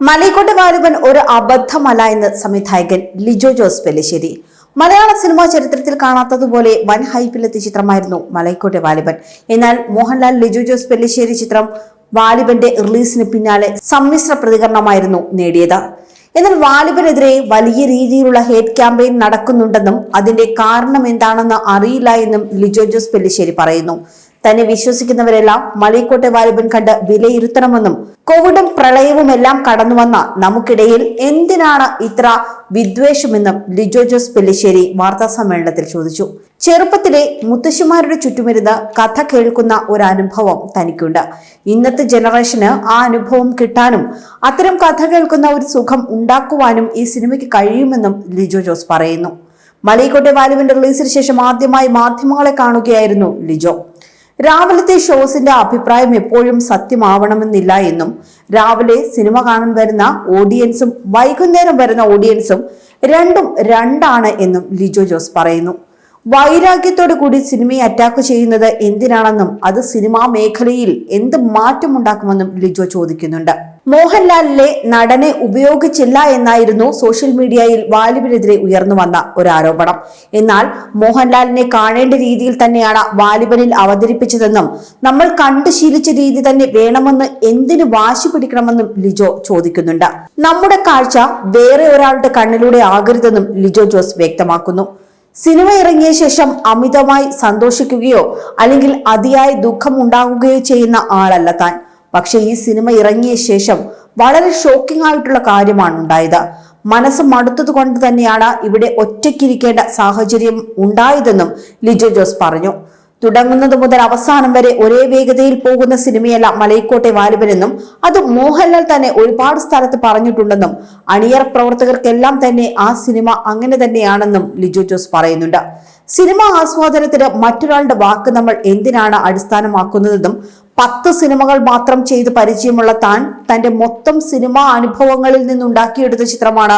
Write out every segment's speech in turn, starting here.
മലൈക്കോട്ടെ വാലിബൻ ഒരു അബദ്ധമല്ല എന്ന് സംവിധായകൻ ലിജോ ജോസ് പെല്ലിശ്ശേരി മലയാള സിനിമാ ചരിത്രത്തിൽ കാണാത്തതുപോലെ വൻ ഹൈപ്പിലെത്തിയ ചിത്രമായിരുന്നു മലൈക്കോട്ടെ വാലിബൻ എന്നാൽ മോഹൻലാൽ ലിജോ ജോസ് പെല്ലിശ്ശേരി ചിത്രം വാലിബന്റെ റിലീസിന് പിന്നാലെ സമ്മിശ്ര പ്രതികരണമായിരുന്നു നേടിയത്. എന്നാൽ വാലിബനെതിരെ വലിയ രീതിയിലുള്ള ഹേറ്റ് ക്യാമ്പയിൻ നടക്കുന്നുണ്ടെന്നും അതിന്റെ കാരണം എന്താണെന്ന് അറിയില്ല എന്നും ലിജോ ജോസ് പെല്ലിശ്ശേരി പറയുന്നു. തന്നെ വിശ്വസിക്കുന്നവരെല്ലാം മലയക്കോട്ടെ വാലിബൻ കണ്ട് വിലയിരുത്തണമെന്നും കോവിഡും പ്രളയവും എല്ലാം കടന്നുവന്ന നമുക്കിടയിൽ എന്തിനാണ് ഇത്ര വിദ്വേഷമെന്നും ലിജോ ജോസ് പെല്ലിശ്ശേരി വാർത്താ സമ്മേളനത്തിൽ ചോദിച്ചു. ചെറുപ്പത്തിലെ മുത്തശ്ശിമാരുടെ ചുറ്റുമിരുന്ന് കഥ കേൾക്കുന്ന ഒരു അനുഭവം തനിക്കുണ്ട്. ഇന്നത്തെ ജനറേഷന് ആ അനുഭവം കിട്ടാനും അത്തരം കഥ കേൾക്കുന്ന ഒരു സുഖം ഉണ്ടാക്കുവാനും ഈ സിനിമയ്ക്ക് കഴിയുമെന്നും ലിജോ ജോസ് പറയുന്നു. മലയിക്കോട്ടെ വാലുവിന്റെ റിലീസിന് ശേഷം ആദ്യമായി മാധ്യമങ്ങളെ കാണുകയായിരുന്നു ലിജോ. രാവിലത്തെ ഷോസിന്റെ അഭിപ്രായം എപ്പോഴും സത്യമാവണമെന്നില്ല എന്നും രാവിലെ സിനിമ കാണാൻ വരുന്ന ഓഡിയൻസും വൈകുന്നേരം വരുന്ന ഓഡിയൻസും രണ്ടും രണ്ടാണ് എന്നും ലിജോ ജോസ് പറയുന്നു. വൈരാഗ്യത്തോടു കൂടി സിനിമയെ അറ്റാക്ക് ചെയ്യുന്നത് എന്തിനാണെന്നും അത് സിനിമാ മേഖലയിൽ എന്ത് മാറ്റമുണ്ടാക്കുമെന്നും ലിജോ ചോദിക്കുന്നുണ്ട്. മോഹൻലാലിലെ നടനെ ഉപയോഗിച്ചില്ല എന്നായിരുന്നു സോഷ്യൽ മീഡിയയിൽ വാലിബിനെതിരെ ഉയർന്നു വന്ന ഒരു ആരോപണം എന്നാൽ മോഹൻലാലിനെ കാണേണ്ട രീതിയിൽ തന്നെയാണ് വാലിബനിൽ അവതരിപ്പിച്ചതെന്നും നമ്മൾ കണ്ടു ശീലിച്ച രീതി തന്നെ വേണമെന്ന് എന്തിനു വാശി പിടിക്കണമെന്നും ലിജോ ചോദിക്കുന്നുണ്ട്. നമ്മുടെ കാഴ്ച വേറെ ഒരാളുടെ കണ്ണിലൂടെ ആകരുതെന്നും ലിജോ ജോസ് വ്യക്തമാക്കുന്നു. സിനിമ ഇറങ്ങിയ ശേഷം അമിതമായി സന്തോഷിക്കുകയോ അല്ലെങ്കിൽ അതിയായ ദുഃഖം ഉണ്ടാകുകയോ ചെയ്യുന്ന ആളല്ല താൻ. പക്ഷെ ഈ സിനിമ ഇറങ്ങിയ ശേഷം വളരെ ഷോക്കിംഗ് ആയിട്ടുള്ള കാര്യമാണ് ഉണ്ടായത്. മനസ്സ് മടുത്തത് കൊണ്ട് തന്നെയാണ് ഇവിടെ ഒറ്റയ്ക്കിരിക്കേണ്ട സാഹചര്യം ഉണ്ടായതെന്നും ലിജോ ജോസ് പറഞ്ഞു. തുടങ്ങുന്നത് മുതൽ അവസാനം വരെ ഒരേ വേഗതയിൽ പോകുന്ന സിനിമയല്ല മലയിക്കോട്ടെ വാലിബനെന്നും അത് മോഹൻലാൽ തന്നെ ഒരുപാട് സ്ഥലത്ത് പറഞ്ഞിട്ടുണ്ടെന്നും അണിയർ പ്രവർത്തകർക്കെല്ലാം തന്നെ ആ സിനിമ അങ്ങനെ തന്നെയാണെന്നും ലിജോ ജോസ് പറയുന്നുണ്ട്. സിനിമ ആസ്വാദനത്തിന് മറ്റൊരാളുടെ വാക്ക് നമ്മൾ എന്തിനാണ് അടിസ്ഥാനമാക്കുന്നതെന്നും പത്ത് സിനിമകൾ മാത്രം ചെയ്ത് പരിചയമുള്ള താൻ തന്റെ മൊത്തം സിനിമാ അനുഭവങ്ങളിൽ നിന്നുണ്ടാക്കിയെടുത്ത ചിത്രമാണ്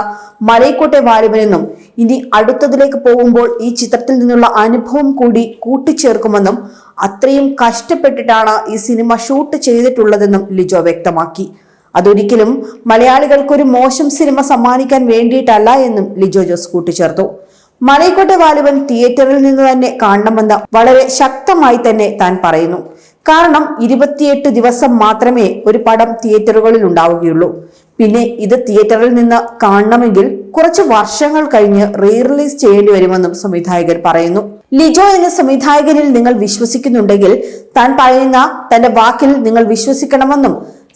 മലൈക്കോട്ടെ വാലിബനെന്നും ഇനി അടുത്തതിലേക്ക് പോകുമ്പോൾ ഈ ചിത്രത്തിൽ നിന്നുള്ള അനുഭവം കൂടി കൂട്ടിച്ചേർക്കുമെന്നും അത്രയും കഷ്ടപ്പെട്ടിട്ടാണ് ഈ സിനിമ ഷൂട്ട് ചെയ്തിട്ടുള്ളതെന്നും ലിജോ വ്യക്തമാക്കി. അതൊരിക്കലും മലയാളികൾക്കൊരു മോശം സിനിമ സമ്മാനിക്കാൻ വേണ്ടിയിട്ടല്ല എന്നും ലിജോ ജോസ് കൂട്ടിച്ചേർത്തു. മലൈക്കോട്ടെ വാലിബൻ തിയേറ്ററിൽ നിന്ന് തന്നെ കാണണമെന്ന് വളരെ ശക്തമായി തന്നെ താൻ പറയുന്നു. കാരണം ഇരുപത്തിയെട്ട് ദിവസം മാത്രമേ ഒരു പടം തിയേറ്ററുകളിൽ ഉണ്ടാവുകയുള്ളൂ. പിന്നെ ഇത് തിയേറ്ററിൽ നിന്ന് കാണണമെങ്കിൽ കുറച്ച് വർഷങ്ങൾ കഴിഞ്ഞ് റീ റിലീസ് ചെയ്യേണ്ടി വരുമെന്നും സംവിധായകൻ പറയുന്നു. ലിജോ എന്ന സംവിധായകനിൽ നിങ്ങൾ വിശ്വസിക്കുന്നുണ്ടെങ്കിൽ താൻ പറയുന്ന തന്റെ വാക്കിൽ നിങ്ങൾ വിശ്വസിക്കണമെന്നും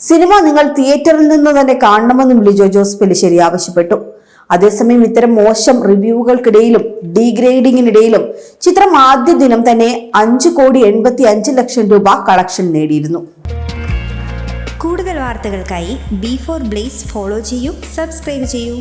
സിനിമ നിങ്ങൾ തിയേറ്ററിൽ നിന്ന് തന്നെ കാണണമെന്നും ലിജോ ജോസ് പെലിശ്ശേരി ആവശ്യപ്പെട്ടു. അതേസമയം ഇത്തരം മോശം റിവ്യൂകൾക്കിടയിലും ഡീഗ്രേഡിങ്ങിനിടയിലും ചിത്രം ആദ്യ ദിനം തന്നെ അഞ്ചു കോടി എൺപത്തി അഞ്ച് ലക്ഷം രൂപ കളക്ഷൻ നേടിയിരുന്നു. കൂടുതൽ വാർത്തകൾക്കായി ബി ഫോർ ബ്ലേസ് ഫോളോ ചെയ്യൂ സബ്സ്ക്രൈബ് ചെയ്യൂ.